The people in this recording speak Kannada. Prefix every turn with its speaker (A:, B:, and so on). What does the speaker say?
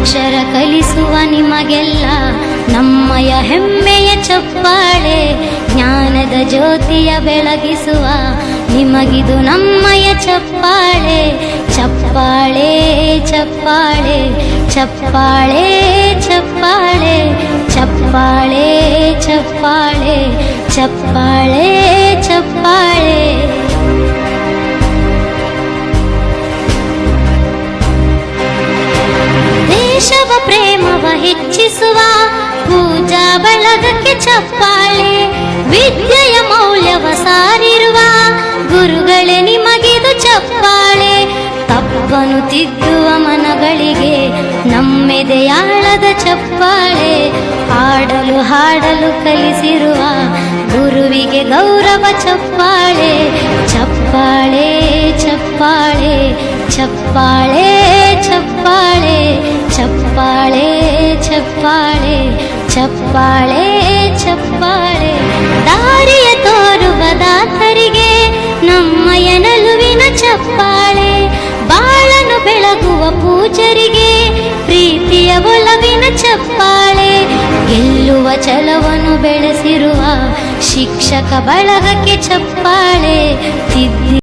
A: ಅಕ್ಷರ ಕಲಿಸುವ ನಿಮಗೆಲ್ಲ ನಮ್ಮಯ ಹೆಮ್ಮೆಯ ಚಪ್ಪಾಳೆ, ಜ್ಞಾನದ ಜ್ಯೋತಿಯ ಬೆಳಗಿಸುವ ನಿಮಗಿದು ನಮ್ಮಯ ಚಪ್ಪಾಳೆ. ಚಪ್ಪಾಳೆ ಚಪ್ಪಾಳೆ ಚಪ್ಪಾಳೆ ಚಪ್ಪಾಳೆ ಚಪ್ಪಾಳೆ ಚಪ್ಪಾಳೆ ಚಪ್ಪಾಳೆ ಚಪ್ಪಾಳೆ. ಚಪ್ಪಾಳೆ ತಪ್ಪನು ತಿದ್ದುವ ಮನಗಳಿಗೆ ನಮ್ಮೆದೆಯಾಳದ ಚಪ್ಪಾಳೆ. ಹಾಡಲು ಹಾಡಲು ಕಲಿಸಿರುವ ಗುರುವಿಗೆ ಗೌರವ ಚಪ್ಪಾಳೆ. ಚಪ್ಪಾಳೆ ಚಪ್ಪಾಳೆ ಚಪ್ಪಾಳೆ ಚಪ್ಪಾಳೆ ಚಪ್ಪಾಳೆ ಚಪ್ಪಾಳೆ ಚಪ್ಪಾಳೆ ಚಪ್ಪಾಳೆ. ದಾರಿಯ ಚಪ್ಪಾಳೆ ಬಾಳನು ಬೆಳಗುವ ಪೂಜರಿಗೆ ಪ್ರೀತಿಯ ಒಲವಿನ ಚಪ್ಪಾಳೆ ಗೆಲ್ಲುವ ಛಲವನ್ನು ಬೆಳೆಸಿರುವ ಶಿಕ್ಷಕ ಬಳಗಕ್ಕೆ ತಿದ್ದಿ